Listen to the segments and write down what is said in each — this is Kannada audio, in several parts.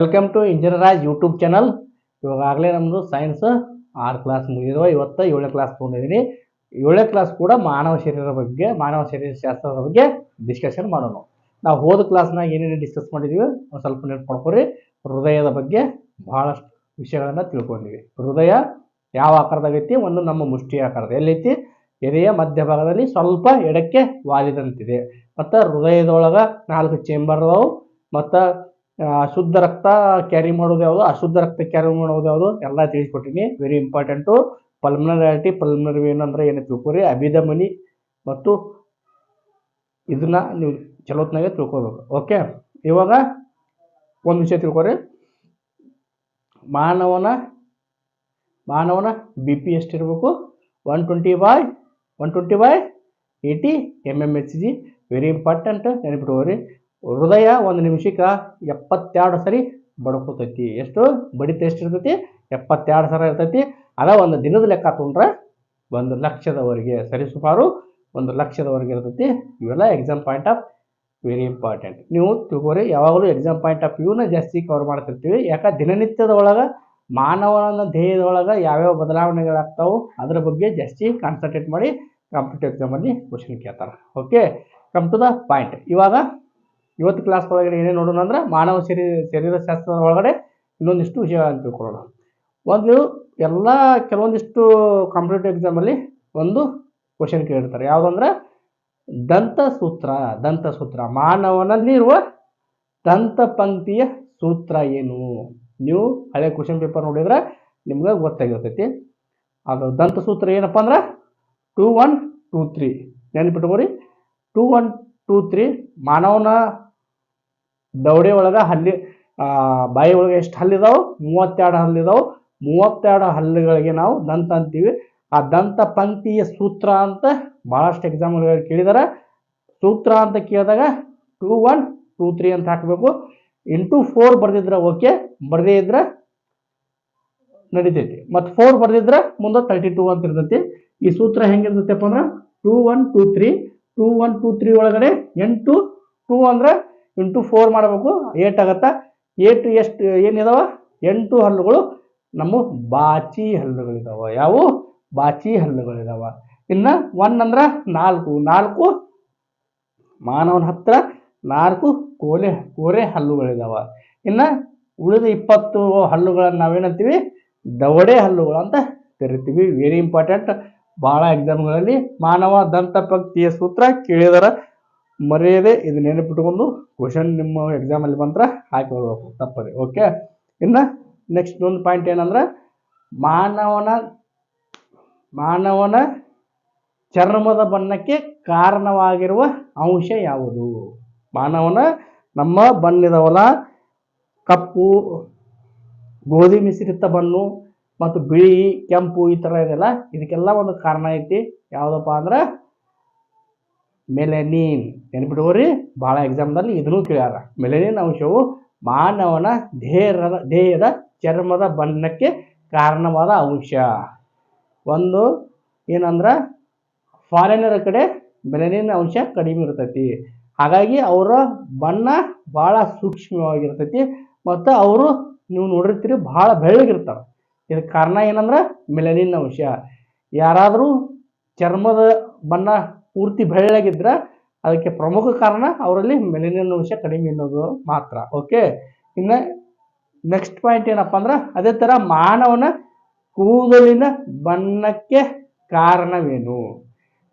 ವೆಲ್ಕಮ್ ಟು ಇಂಜಿನಿಯರಾಜ್ ಯೂಟ್ಯೂಬ್ ಚಾನಲ್ ಇವಾಗಲೇ ನಮ್ಮದು ಸೈನ್ಸ್ ಆರು ಕ್ಲಾಸ್ ಮುಗಿದಿರುವ ಇವತ್ತು ಏಳನೇ ಕ್ಲಾಸ್ ತೊಗೊಂಡಿದ್ದೀನಿ. ಏಳನೇ ಕ್ಲಾಸ್ ಕೂಡ ಮಾನವ ಶರೀರದ ಬಗ್ಗೆ, ಮಾನವ ಶರೀರ ಶಾಸ್ತ್ರದ ಬಗ್ಗೆ ಡಿಸ್ಕಷನ್ ಮಾಡೋಣ. ನಾವು ಹೋದ ಕ್ಲಾಸ್ನಾಗ ಏನೇನು ಡಿಸ್ಕಸ್ ಮಾಡಿದ್ದೀವಿ ಒಂದು ಸ್ವಲ್ಪ ನೆನಪು ಹೃದಯದ ಬಗ್ಗೆ ಭಾಳಷ್ಟು ವಿಷಯಗಳನ್ನು ತಿಳ್ಕೊಂಡಿವಿ. ಹೃದಯ ಯಾವ ಆಕಾರದಾಗೈತಿ ಒಂದು ನಮ್ಮ ಮುಷ್ಟಿ ಆಕಾರದ. ಎಲ್ಲೈತಿ? ಎದೆಯ ಮಧ್ಯಭಾಗದಲ್ಲಿ ಸ್ವಲ್ಪ ಎಡಕ್ಕೆ ವಾಲಿದಂತಿದೆ. ಮತ್ತು ಹೃದಯದೊಳಗೆ ನಾಲ್ಕು ಚೇಂಬರ್ ಅದಾವು. ಮತ್ತು ಅಶುದ್ಧ ರಕ್ತ ಕ್ಯಾರಿ ಮಾಡೋದು ಯಾವುದು? ಅಶುದ್ಧ ರಕ್ತ ಕ್ಯಾರಿ ಮಾಡೋದು ಯಾವುದು? ಎಲ್ಲ ತಿಳಿಸ್ಕೊಟ್ಟಿನಿ. Very important pulmonary artery pulmonary vein ಅಂದ್ರೆ ಏನು ತಿಳ್ಕೊರಿ? ಅಭಿಧಮನಿ ಮತ್ತು ಇದನ್ನ ನೀವು ಚಲೋತ್ನಾಗೆ ತಿಳ್ಕೊಬೇಕು. ಓಕೆ ಇವಾಗ ಒಂದು ವಿಷಯ ತಿಳ್ಕೊರಿ. ಮಾನವನ ಮಾನವನ ಬಿ ಪಿ ಎಷ್ಟಿರಬೇಕು one twenty by one twenty by eighty M M H G very important ನೆನಪಿಟ್ಕೋರಿ ಹೃದಯ ಒಂದು ನಿಮಿಷಕ್ಕೆ ಎಪ್ಪತ್ತೆರಡು ಸರಿ ಬಡ್ಕೋತೈತಿ. ಎಷ್ಟು? ಬಡಿತ ಎಷ್ಟು ಇರ್ತೈತಿ ಎಪ್ಪತ್ತೆರಡು ಸಲ ಇರ್ತೈತಿ. ಅದ ಒಂದು ದಿನದ ಲೆಕ್ಕ ತೊಗೊಂಡ್ರೆ ಒಂದು ಲಕ್ಷದವರೆಗೆ ಸರಿಸುಮಾರು ಒಂದು ಲಕ್ಷದವರೆಗೆ ಇರ್ತೈತಿ. ಇವೆಲ್ಲ exam point of very important ನೀವು ತಿಳ್ಕೊರಿ ಯಾವಾಗಲೂ ಎಕ್ಸಾಮ್ ಪಾಯಿಂಟ್ ಆಫ್ ವ್ಯೂನ ಜಾಸ್ತಿ ಕವರ್ ಮಾಡ್ತಿರ್ತೀವಿ. ಯಾಕೆ? ದಿನನಿತ್ಯದ ಒಳಗೆ, ಮಾನವನ ದೇಹದೊಳಗೆ ಯಾವ್ಯಾವ ಬದಲಾವಣೆಗಳಾಗ್ತಾವೆ ಅದರ ಬಗ್ಗೆ ಜಾಸ್ತಿ ಕಾನ್ಸಂಟ್ರೇಟ್ ಮಾಡಿ ಕಾಂಪಿಟೇಟಿವ್ ಎಕ್ಸಾಮಲ್ಲಿ ಕ್ವಶನ್ ಕೇಳ್ತಾರೆ. Okay come to the point ಇವಾಗ ಇವತ್ತು ಕ್ಲಾಸ್ ಒಳಗಡೆ ಏನೇ ನೋಡೋಣ ಅಂದ್ರೆ ಮಾನವ ಶರೀರ ಶರೀರಶಾಸ್ತ್ರದ ಒಳಗಡೆ ಇನ್ನೊಂದಿಷ್ಟು ವಿಷಯ ಅಂತ ತಿಳ್ಕೊಳ್ಳೋಣ. ಒಂದು ಎಲ್ಲ ಕೆಲವೊಂದಿಷ್ಟು ಕಾಂಪಿಟೇಟಿವ್ ಎಕ್ಸಾಮಲ್ಲಿ ಒಂದು ಕ್ವಶನ್ ಕೇಳಿರ್ತಾರೆ. ಯಾವುದಂದ್ರೆ ದಂತಸೂತ್ರ ದಂತಸೂತ್ರ ಮಾನವನಲ್ಲಿರುವ ದಂತ ಪಂಕ್ತಿಯ ಸೂತ್ರ ಏನು? ನೀವು ಹಳೆ ಕ್ವಶನ್ ಪೇಪರ್ ನೋಡಿದ್ರೆ ನಿಮ್ಗೆ ಗೊತ್ತಾಗಿರ್ತೈತಿ. ಅದು ದಂತಸೂತ್ರ ಏನಪ್ಪ ಅಂದ್ರೆ ಟೂ ಒನ್ ಟೂ ತ್ರೀ ನೆನಪಿಟ್ಕೋರಿ ಟೂ ಒನ್ ಟೂ ತ್ರೀ ಮಾನವನ ದವಡೆ ಒಳಗೆ ಹಲ್ಲಿ ಬಾಯಿ ಒಳಗೆ ಎಷ್ಟು ಹಲ್ಲಿದಾವೆ? ಮೂವತ್ತೆರಡು ಹಲ್ಲಿದಾವೆ. ಮೂವತ್ತೆರಡು ಹಲ್ಲುಗಳಿಗೆ ನಾವು ದಂತ ಅಂತೀವಿ. ಆ ದಂತ ಪಂಕ್ತಿಯ ಸೂತ್ರ ಅಂತ ಭಾಳಷ್ಟು ಎಕ್ಸಾಮ್ಗಳಲ್ಲಿ ಕೇಳಿದಾರೆ. ಸೂತ್ರ ಅಂತ ಕೇಳಿದಾಗ ಟೂ ಒನ್ ಟೂ ತ್ರೀ ಅಂತ ಹಾಕಬೇಕು. ಇಂಟು ಫೋರ್ ಬರ್ದಿದ್ರೆ ಓಕೆ ಬರದೇ ಇದ್ರೆ ನಡಿತೈತಿ. ಮತ್ತು ಫೋರ್ ಬರೆದಿದ್ರೆ ಮುಂದೆ ತರ್ಟಿ ಟೂ ಅಂತ ಇರ್ತೈತಿ. ಈ ಸೂತ್ರ ಹೆಂಗಿರ್ತೈತಪ್ಪ ಅಂದ್ರೆ two one two three two one two three ಒಳಗಡೆ ಎಂಟು ಟೂ ಅಂದ್ರೆ ಇಂಟು ಫೋರ್ ಮಾಡಬೇಕು, ಏಟ್ ಆಗತ್ತಾ? ಏಟ್ ಎಷ್ಟು ಏನಿದಾವ ಎಂಟು ಹಲ್ಲುಗಳು. ನಮ್ಮ ಬಾಚಿ ಹಲ್ಲುಗಳಿದಾವ ಯಾವುವು ಬಾಚಿ ಹಲ್ಲುಗಳಿದಾವ ಇನ್ನು ಒನ್ ಅಂದ್ರೆ ನಾಲ್ಕು. ನಾಲ್ಕು ಮಾನವನ ಹತ್ರ, ನಾಲ್ಕು ಕೋಲೆ, ಕೋರೆ ಹಲ್ಲುಗಳಿದಾವ ಇನ್ನು ಉಳಿದ ಇಪ್ಪತ್ತು ಹಲ್ಲುಗಳನ್ನು ನಾವೇನಂತೀವಿ? ದವಡೆ ಹಲ್ಲುಗಳು ಅಂತ ಕರಿತೀವಿ. ವೆರಿ ಇಂಪಾರ್ಟೆಂಟ್ ಭಾಳ ಎಕ್ಸಾಮ್ಗಳಲ್ಲಿ ಮಾನವ ದಂತಪಕ್ತಿಯ ಸೂತ್ರ ಕೇಳಿದಾರ. ಮರೆಯದೆ ಇದು ನೆನಪಿಟ್ಕೊಂಡು ಕ್ವಶನ್ ನಿಮ್ಮ ಎಕ್ಸಾಮಲ್ಲಿ ಬಂದ್ರೆ ಹಾಕಿಕೊಳ್ಬೇಕು ತಪ್ಪದೆ ಓಕೆ ಇನ್ನು ನೆಕ್ಸ್ಟ್ ಒಂದು ಪಾಯಿಂಟ್ ಏನಂದ್ರೆ ಮಾನವನ ಮಾನವನ ಚರ್ಮದ ಬಣ್ಣಕ್ಕೆ ಕಾರಣವಾಗಿರುವ ಅಂಶ ಯಾವುದು? ಮಾನವನ ನಮ್ಮ ಬಣ್ಣಿದವಲ್ಲ ಕಪ್ಪು, ಗೋಧಿ ಮಿಶ್ರಿತ ಬಣ್ಣು ಮತ್ತು ಬಿಳಿ, ಕೆಂಪು ಈ ಥರ ಇದೆಲ್ಲ ಇದಕ್ಕೆಲ್ಲ ಒಂದು ಕಾರಣ ಐತಿ. ಯಾವುದಪ್ಪ ಅಂದ್ರೆ ಮೆಲನಿನ್ ನೆನ್ಪಿಟ್ಕೋರಿ ಭಾಳ ಎಕ್ಸಾಮ್ದಲ್ಲಿ ಇದನ್ನು ಕೇಳ್ಯಾರ. ಮೆಲನಿನ್ ಅಂಶವು ಮಾನವನ ದೇಹದ ದೇಹದ ಚರ್ಮದ ಬಣ್ಣಕ್ಕೆ ಕಾರಣವಾದ ಅಂಶ. ಒಂದು ಏನಂದ್ರೆ ಫಾರಿನರ್ ಕಡೆ ಮೆಲನಿನ್ ಅಂಶ ಕಡಿಮೆ ಇರ್ತೈತಿ. ಹಾಗಾಗಿ ಅವರ ಬಣ್ಣ ಭಾಳ ಸೂಕ್ಷ್ಮವಾಗಿರ್ತೈತಿ ಮತ್ತು ಅವರು ನೀವು ನೋಡಿರ್ತೀರಿ ಭಾಳ ಬೆಳ್ಳಗಿರ್ತಾರೆ. ಇದಕ್ಕೆ ಕಾರಣ ಏನಂದ್ರೆ ಮೆಲನಿನ್ ಅಂಶ. ಯಾರಾದರೂ ಚರ್ಮದ ಬಣ್ಣ ಪೂರ್ತಿ ಬೆಳ್ಳಗಿದ್ರೆ ಅದಕ್ಕೆ ಪ್ರಮುಖ ಕಾರಣ ಅವರಲ್ಲಿ ಮೆಲನಿನ್ ಅಂಶ ಕಡಿಮೆ ಅನ್ನೋದು ಮಾತ್ರ. ಓಕೆ ಇನ್ನು ನೆಕ್ಸ್ಟ್ ಪಾಯಿಂಟ್ ಏನಪ್ಪ ಅಂದ್ರೆ ಅದೇ ಥರ ಮಾನವನ ಕೂದಲಿನ ಬಣ್ಣಕ್ಕೆ ಕಾರಣವೇನು?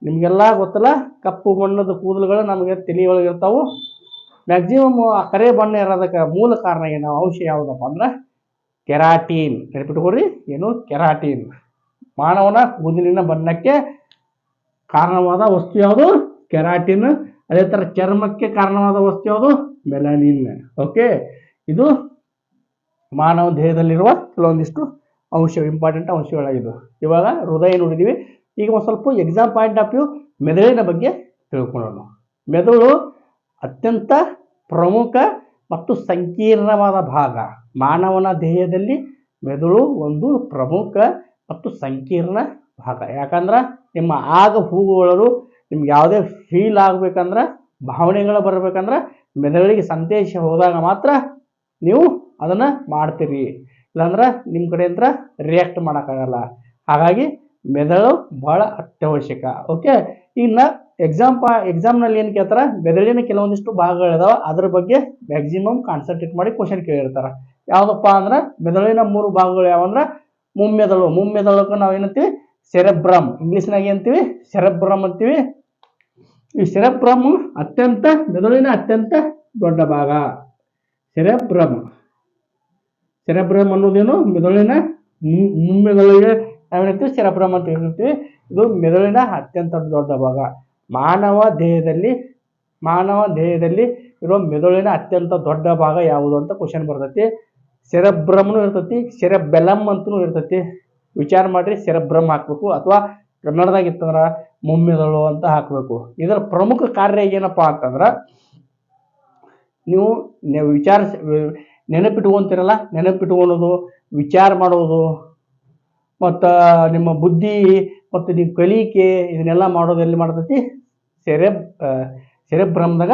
ನಿಮಗೆಲ್ಲ ಗೊತ್ತಲ್ಲ? ಕಪ್ಪು ಬಣ್ಣದ ಕೂದಲುಗಳು ನಮಗೆ ತಲೆಯೊಳಗೆ ಇರ್ತಾವೆ ಮ್ಯಾಕ್ಸಿಮಮ್ ಕರೆ ಬಣ್ಣ ಇರೋದಕ್ಕೆ ಮೂಲ ಕಾರಣ ಏನು? ಅಂಶ ಯಾವುದಪ್ಪ ಅಂದ್ರೆ ಕೆರಾಟೀನ್. ನೆನಪಿಟ್ಕೊಡ್ರಿ ಏನು? ಕೆರಾಟೀನ್. ಮಾನವನ ಕೂದಲಿನ ಬಣ್ಣಕ್ಕೆ ಕಾರಣವಾದ ವಸ್ತು ಯಾವುದು? ಕೆರಾಟಿನ್. ಅದೇ ಥರ ಚರ್ಮಕ್ಕೆ ಕಾರಣವಾದ ವಸ್ತು ಯಾವುದು? ಮೆಲನಿನ್. ಓಕೆ? ಇದು ಮಾನವ ದೇಹದಲ್ಲಿರುವ ಕೆಲವೊಂದಿಷ್ಟು ಅಂಶ ಇಂಪಾರ್ಟೆಂಟ್ ಅಂಶಗಳಾಗಿದ್ದು. ಇವಾಗ ಹೃದಯ ನೋಡಿದ್ದೀವಿ. ಈಗ ಒಂದು ಸ್ವಲ್ಪ ಎಕ್ಸಾಮ್ ಪಾಯಿಂಟ್ ಆಫ್ ವ್ಯೂ ಮೆದುಳಿನ ಬಗ್ಗೆ ತಿಳ್ಕೊಳ್ಳೋಣ. ಮೆದುಳು ಅತ್ಯಂತ ಪ್ರಮುಖ ಮತ್ತು ಸಂಕೀರ್ಣವಾದ ಭಾಗ. ಮಾನವನ ದೇಹದಲ್ಲಿ ಮೆದುಳು ಒಂದು ಪ್ರಮುಖ ಮತ್ತು ಸಂಕೀರ್ಣ ಭಾಗ. ಯಾಕಂದ್ರೆ ನಿಮ್ಮ ಆಗ ಹೂಗುಗಳು ನಿಮ್ಗೆ ಯಾವುದೇ ಫೀಲ್ ಆಗಬೇಕಂದ್ರೆ, ಭಾವನೆಗಳು ಬರಬೇಕಂದ್ರೆ, ಮೆದುಳಿಗೆ ಸಂದೇಶ ಹೋದಾಗ ಮಾತ್ರ ನೀವು ಅದನ್ನು ಮಾಡ್ತೀರಿ. ಇಲ್ಲಾಂದ್ರೆ ನಿಮ್ಮ ಕಡೆಯಿಂದ ರಿಯಾಕ್ಟ್ ಮಾಡೋಕ್ಕಾಗಲ್ಲ. ಹಾಗಾಗಿ ಮೆದುಳು ಬಹಳ ಅತ್ಯವಶ್ಯಕ. ಓಕೆ ಇನ್ನು ಎಕ್ಸಾಮ್ ಪಾ ಎಕ್ಸಾಮ್ನಲ್ಲಿ ಏನು ಕೇಳ್ತಾರೆ? ಮೆದುಳಿನ ಕೆಲವೊಂದಿಷ್ಟು ಭಾಗಗಳಿದಾವೆ ಅದ್ರ ಬಗ್ಗೆ ಮ್ಯಾಕ್ಸಿಮಮ್ ಕಾನ್ಸಂಟ್ರೇಟ್ ಮಾಡಿ ಕ್ವಶನ್ ಕೇಳಿರ್ತಾರೆ. ಯಾವುದಪ್ಪ ಅಂದ್ರೆ, ಮೆದುಳಿನ ಮೂರು ಭಾಗಗಳು ಯಾವಂದ್ರೆ? ಮುಮ್ಮೆದಳು. ಮುಮ್ಮೆದಳಕ್ಕೆ ನಾವು ಏನಂತೀವಿ ಸೆರೆಬ್ರಮ್ ಇಂಗ್ಲೀಷ್ನಾಗ ಏನ್ತೀವಿ? ಸೆರೆಬ್ರಮ್ ಅಂತೀವಿ. ಈ ಸೆರೆಬ್ರಮ್ ಅತ್ಯಂತ, ಮೆದುಳಿನ ಅತ್ಯಂತ ದೊಡ್ಡ ಭಾಗ. ಸೆರೆಬ್ರಮ್ ಸೆರೆಬ್ರಮ್ ಅನ್ನೋದೇನು? ಮೆದುಳಿನ ಮುಮ್ಮೆದುಳಿಗೆ ನಾವೇನಂತೀವಿ? ಸೆರೆಬ್ರಮ್ ಅಂತ ಹೇಳ್ತೀವಿ. ಇದು ಮೆದುಳಿನ ಅತ್ಯಂತ ದೊಡ್ಡ ಭಾಗ. ಮಾನವ ದೇಹದಲ್ಲಿ ಮಾನವ ದೇಹದಲ್ಲಿ ಇರೋ ಮೆದುಳಿನ ಅತ್ಯಂತ ದೊಡ್ಡ ಭಾಗ ಯಾವುದು ಅಂತ ಕ್ವಶನ್ ಬರ್ತೈತಿ. ಸೆರೆಬ್ರಮ್ನು ಇರ್ತೈತಿ ಸೆರೆಬೆಲಮ್ ಅಂತಲೂ ಇರ್ತೈತಿ. ವಿಚಾರ ಮಾಡ್ರಿ ಸೆರೆಬ್ರಮ್ ಹಾಕ್ಬೇಕು ಅಥವಾ ಕನ್ನಡದಾಗ ಇತ್ತಂದ್ರೆ ಮುಮ್ಮಿದಳು ಅಂತ ಹಾಕಬೇಕು. ಇದರ ಪ್ರಮುಖ ಕಾರ್ಯ ಏನಪ್ಪಾ ಅಂತಂದ್ರೆ, ನೀವು ವಿಚಾರ ನೆನಪಿಟ್ಕೊಂತೀರಲ್ಲ, ನೆನಪಿಟ್ಕೊಳೋದು, ವಿಚಾರ ಮಾಡೋದು, ಮತ್ತು ನಿಮ್ಮ ಬುದ್ಧಿ, ಮತ್ತು ನೀವು ಕಲಿಕೆ ಇದನ್ನೆಲ್ಲ ಮಾಡೋದು ಎಲ್ಲಿ ಮಾಡ್ತೈತಿ ಸೆರೆ ಸೆರೆಬ್ರಮ್ದಾಗ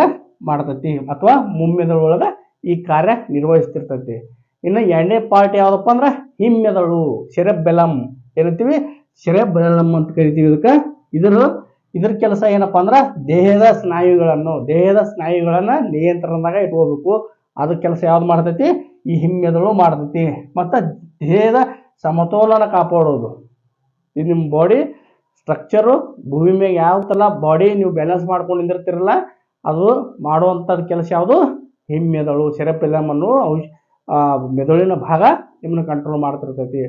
ಮಾಡ್ತೈತಿ ಅಥವಾ ಮುಮ್ಮಿದಳೊಳಗೆ ಈ ಕಾರ್ಯ ನಿರ್ವಹಿಸ್ತಿರ್ತೈತಿ. ಇನ್ನು ಎರಡನೇ ಪಾರ್ಟ್ ಯಾವುದಪ್ಪ ಅಂದ್ರೆ ಹಿಮ್ಮೆದಳು ಸೆರೆಬೆಲಂ ಏನಂತೀವಿ? ಸೆರೆಬೆಲಂ ಅಂತ ಕರಿತೀವಿ ಇದಕ್ಕೆ. ಇದರ ಇದ್ರ ಕೆಲಸ ಏನಪ್ಪಾ ಅಂದ್ರೆ ದೇಹದ ಸ್ನಾಯುಗಳನ್ನು, ದೇಹದ ಸ್ನಾಯುಗಳನ್ನ ನಿಯಂತ್ರಣದಾಗ ಇಟ್ಕೋಬೇಕು. ಅದ್ರ ಕೆಲಸ ಯಾವ್ದು ಮಾಡ್ತೈತಿ? ಈ ಹಿಮ್ಮೆದಳು ಮಾಡ್ತೈತಿ. ಮತ್ತು ದೇಹದ ಸಮತೋಲನ ಕಾಪಾಡೋದು. ಇದು ನಿಮ್ಮ ಬಾಡಿ ಸ್ಟ್ರಕ್ಚರು ಭೂಮಿ ಮೇಲೆ ಯಾವ ಬಾಡಿ ನೀವು ಬ್ಯಾಲೆನ್ಸ್ ಮಾಡ್ಕೊಂಡು ನಿಂದಿರ್ತಿರಲ್ಲ, ಅದು ಮಾಡುವಂಥದ್ದು ಕೆಲಸ ಯಾವುದು? ಹಿಮ್ಮೆದಳು ಸೆರೆಪೆಲಮ್ ಅನ್ನೋ ಔಷ ಮೆದುಳಿನ ಭಾಗ ನಿಮ್ಮನ್ನ ಕಂಟ್ರೋಲ್ ಮಾಡ್ತಿರ್ತೈತಿ.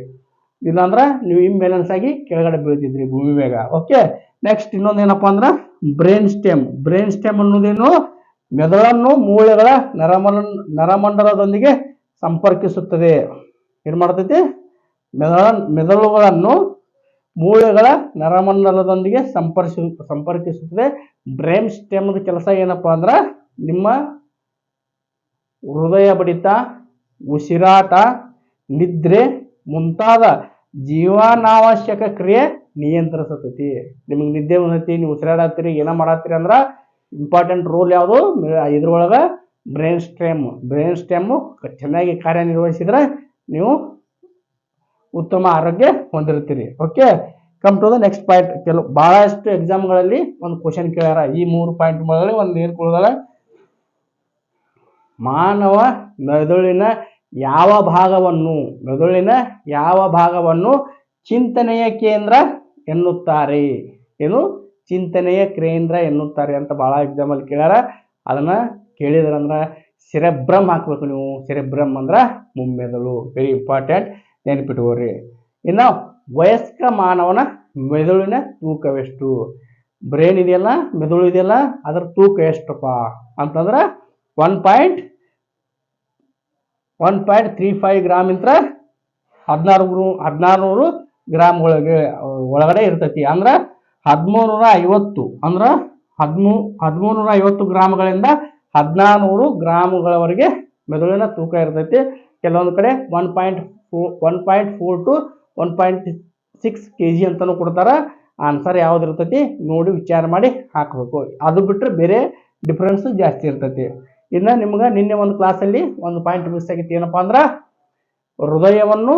ಇಲ್ಲಾಂದ್ರೆ ನೀವು ಇಂಬ್ಯಾಲೆನ್ಸ್ ಆಗಿ ಕೆಳಗಡೆ ಬೀಳ್ತಿದ್ರಿ ಭೂಮಿ ಮ್ಯಾಗ. ಓಕೆ ನೆಕ್ಸ್ಟ್ ಇನ್ನೊಂದು ಏನಪ್ಪ ಅಂದ್ರೆ ಬ್ರೈನ್ ಸ್ಟೆಮ್ ಬ್ರೈನ್ ಸ್ಟೆಮ್ ಅನ್ನೋದೇನು ಮೆದುಳನ್ನು ಮೂಳೆಗಳ ನರಮಲ ನರಮಂಡಲದೊಂದಿಗೆ ಸಂಪರ್ಕಿಸುತ್ತದೆ. ಏನು ಮಾಡ್ತೈತಿ? ಮೆದುಳ, ಮೆದುಳುಗಳನ್ನು ಮೂಳೆಗಳ ನರಮಂಡಲದೊಂದಿಗೆ ಸಂಪರ್ಕಿಸ ಸಂಪರ್ಕಿಸುತ್ತದೆ. ಬ್ರೈನ್ ಸ್ಟೆಮ್ದ ಕೆಲಸ ಏನಪ್ಪಾ ಅಂದ್ರೆ ನಿಮ್ಮ ಹೃದಯ ಬಡಿತ ಉಸಿರಾಟ, ನಿದ್ರೆ ಮುಂತಾದ ಜೀವನಾವಶ್ಯಕ ಕ್ರಿಯೆ ನಿಯಂತ್ರಿಸತೈತಿ ನಿಮಗೆ ನಿದ್ದೆ ಬಂದೈತಿ, ನೀವು ಉಸಿರಾಡತ್ತೀರಿ, ಏನೋ ಮಾಡತ್ತೀರಿ ಅಂದ್ರೆ ಇಂಪಾರ್ಟೆಂಟ್ ರೋಲ್ ಯಾವುದು? ಇದ್ರೊಳಗೆ ಬ್ರೈನ್ ಸ್ಟೆಮ್ ಬ್ರೈನ್ ಸ್ಟೆಮ್ಮು ಚೆನ್ನಾಗಿ ಕಾರ್ಯನಿರ್ವಹಿಸಿದ್ರೆ ನೀವು ಉತ್ತಮ ಆರೋಗ್ಯ ಹೊಂದಿರ್ತೀರಿ okay come to the next point ಕೆಲವು ಭಾಳಷ್ಟು ಎಕ್ಸಾಮ್ಗಳಲ್ಲಿ ಒಂದು ಕ್ವಶನ್ ಕೇಳ್ಯಾರ. ಈ ಮೂರು ಪಾಯಿಂಟ್ ಒಂದು ಏನು ಮಾನವ ಮೆದುಳಿನ ಯಾವ ಭಾಗವನ್ನು, ಮೆದುಳಿನ ಯಾವ ಭಾಗವನ್ನು ಚಿಂತನೆಯ ಕೇಂದ್ರ ಎನ್ನುತ್ತಾರೆ. ಏನು? ಚಿಂತನೆಯ ಕೇಂದ್ರ ಎನ್ನುತ್ತಾರೆ ಅಂತ ಭಾಳ ಎಕ್ಸಾಮಲ್ಲಿ ಕೇಳ್ಯಾರ. ಅದನ್ನ ಕೇಳಿದ್ರಂದ್ರೆ ಸೆರೆಬ್ರಮ್ ಹಾಕ್ಬೇಕು ನೀವು. ಸೆರೆಬ್ರಮ್ ಅಂದ್ರೆ ಮುಮ್ಮೆದುಳು. ವೆರಿ ಇಂಪಾರ್ಟೆಂಟ್ ನೆನಪಿಟ್ಕೋರಿ ಇನ್ನು ವಯಸ್ಕ ಮಾನವನ ಮೆದುಳಿನ ತೂಕವೆಷ್ಟು? ಬ್ರೈನ್ ಇದೆಯಲ್ಲ? ಮೆದುಳು ಇದೆಯಲ್ಲ? ಅದರ ತೂಕ ಎಷ್ಟಪ್ಪ? ಅಂತಂದ್ರೆ one point one point three five gram ಇಂತ್ರ ಹದಿನಾರು ಹದಿನಾರು ಗ್ರಾಮ್ ಒಳಗೆ, ಒಳಗಡೆ ಇರ್ತೈತಿ. ಅಂದ್ರೆ ಹದಿಮೂರು ನೂರ ಐವತ್ತು ಅಂದ್ರೆ ಹದಿಮೂ ಹದಿಮೂರು ನೂರ ಐವತ್ತು ಗ್ರಾಮ್ಗಳಿಂದ ಹದಿನಾರುನೂರು ಗ್ರಾಮ್ಗಳವರೆಗೆ ಮೆದುಳಿನ ತೂಕ ಇರ್ತೈತಿ. ಕೆಲವೊಂದು ಕಡೆ one point four one point four to one point six K G ಅಂತಲೂ ಕೊಡ್ತಾರೆ. ಆನ್ಸರ್ ಯಾವ್ದು ಇರ್ತೈತಿ ನೋಡಿ ವಿಚಾರ ಮಾಡಿ ಹಾಕಬೇಕು. ಅದು ಬಿಟ್ಟರೆ ಬೇರೆ ಡಿಫ್ರೆನ್ಸು ಜಾಸ್ತಿ ಇರ್ತೈತಿ. ಇನ್ನು ನಿಮ್ಗೆ ನಿನ್ನೆ ಒಂದು ಕ್ಲಾಸಲ್ಲಿ ಒಂದು ಪಾಯಿಂಟ್ ಮಿಸ್ ಆಗಿತ್ತು. ಏನಪ್ಪ ಅಂದ್ರೆ ಹೃದಯವನ್ನು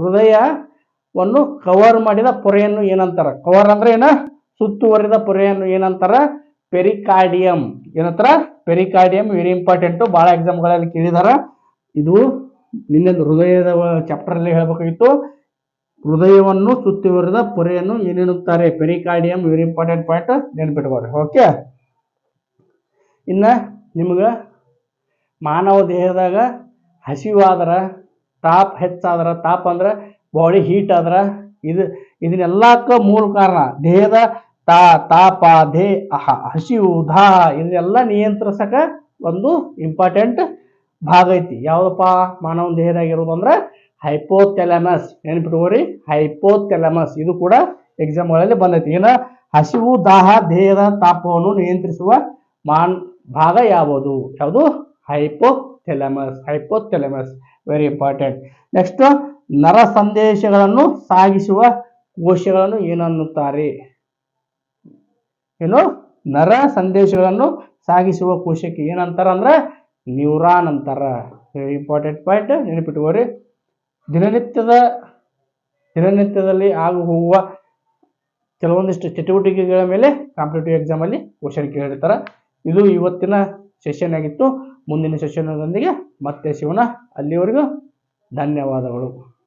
ಹೃದಯವನ್ನು ಕವರ್ ಮಾಡಿದ ಪೊರೆಯನ್ನು ಏನಂತಾರೆ? ಕವರ್ ಅಂದ್ರೆ ಏನ? ಸುತ್ತುವರಿದ ಪೊರೆಯನ್ನು ಏನಂತಾರೆ? ಪೆರಿಕಾರ್ಡಿಯಂ ಏನಂತಾರ? ಪೆರಿಕಾರ್ಡಿಯಂ ವೆರಿ ಇಂಪಾರ್ಟೆಂಟು ಭಾಳ ಎಕ್ಸಾಮ್ಗಳಲ್ಲಿ ಕೇಳಿದಾರ. ಇದು ನಿನ್ನೆ ಹೃದಯದ ಚಾಪ್ಟರಲ್ಲಿ ಹೇಳ್ಬೇಕಾಗಿತ್ತು. ಹೃದಯವನ್ನು ಸುತ್ತುವರಿದ ಪೊರೆಯನ್ನು ಏನೇನುತ್ತಾರೆ ಪೆರಿಕಾರ್ಡಿಯಂ ವೆರಿ ಇಂಪಾರ್ಟೆಂಟ್ ಪಾಯಿಂಟ್ ನೆನ್ಪಿಟ್ಕೋರಿ ಓಕೆ ಇನ್ನು ನಿಮ್ಗೆ ಮಾನವ ದೇಹದಾಗ ಹಸಿವಾದ್ರೆ, ತಾಪ್ ಹೆಚ್ಚಾದ್ರೆ, ತಾಪ್ ಅಂದ್ರೆ ಬಾಡಿ ಹೀಟ್ ಆದ್ರೆ, ಇದು ಇದನ್ನೆಲ್ಲಕ್ಕ ಮೂಲ ಕಾರಣ ದೇಹದ ತಾ, ತಾಪ, ದೇ, ಅಹ, ಹಸಿವು, ದಾಹ ಇದನ್ನೆಲ್ಲ ನಿಯಂತ್ರಿಸಕ ಒಂದು ಇಂಪಾರ್ಟೆಂಟ್ ಭಾಗ ಐತಿ. ಯಾವುದಪ್ಪ? ಮಾನವ ದೇಹದಾಗಿರೋದು ಅಂದ್ರೆ ಹೈಪೋಥೆಲಮಸ್ ನೆನ್ಪಿಟ್ಕೋರಿ ಹೈಪೋಥೆಲಮಸ್ ಇದು ಕೂಡ ಎಕ್ಸಾಮ್ಗಳಲ್ಲಿ ಬಂದೈತಿ. ಏನ ಹಸಿವು, ದಾಹ, ದೇಹದ ತಾಪವನ್ನು ನಿಯಂತ್ರಿಸುವ ಮಾನ್, ಭಾಗ ಯಾವುದು? ಯಾವುದು? Hypothalamus hypothalamus very important next ನರ ಸಂದೇಶಗಳನ್ನು ಸಾಗಿಸುವ ಕೋಶಗಳನ್ನು ಏನನ್ನುತ್ತಾರೆ? ಏನು? ನರ ಸಂದೇಶಗಳನ್ನು ಸಾಗಿಸುವ ಕೋಶಕ್ಕೆ ಏನಂತಾರ ಅಂದ್ರೆ ನ್ಯೂರಾನ್ ಅಂತಾರ. ಇಂಪಾರ್ಟೆಂಟ್ ಪಾಯಿಂಟ್ ನೆನಪಿಟ್ಕೋರಿ ದಿನನಿತ್ಯದ, ದಿನನಿತ್ಯದಲ್ಲಿ ಆಗು ಹೋಗುವ ಕೆಲವೊಂದಿಷ್ಟು ಚಟುವಟಿಕೆಗಳ ಮೇಲೆ ಕಾಂಪಿಟೇಟಿವ್ ಎಕ್ಸಾಮಲ್ಲಿ ಕ್ವಶನ್ ಕೇಳಿರ್ತಾರೆ. ಇದು ಇವತ್ತಿನ ಸೆಷನ್ ಆಗಿತ್ತು. ಮುಂದಿನ ಸೆಷನ್ನೊಂದಿಗೆ ಮತ್ತೆ ಶಿವನ ಅಲ್ಲಿವರೆಗೂ ಧನ್ಯವಾದಗಳು.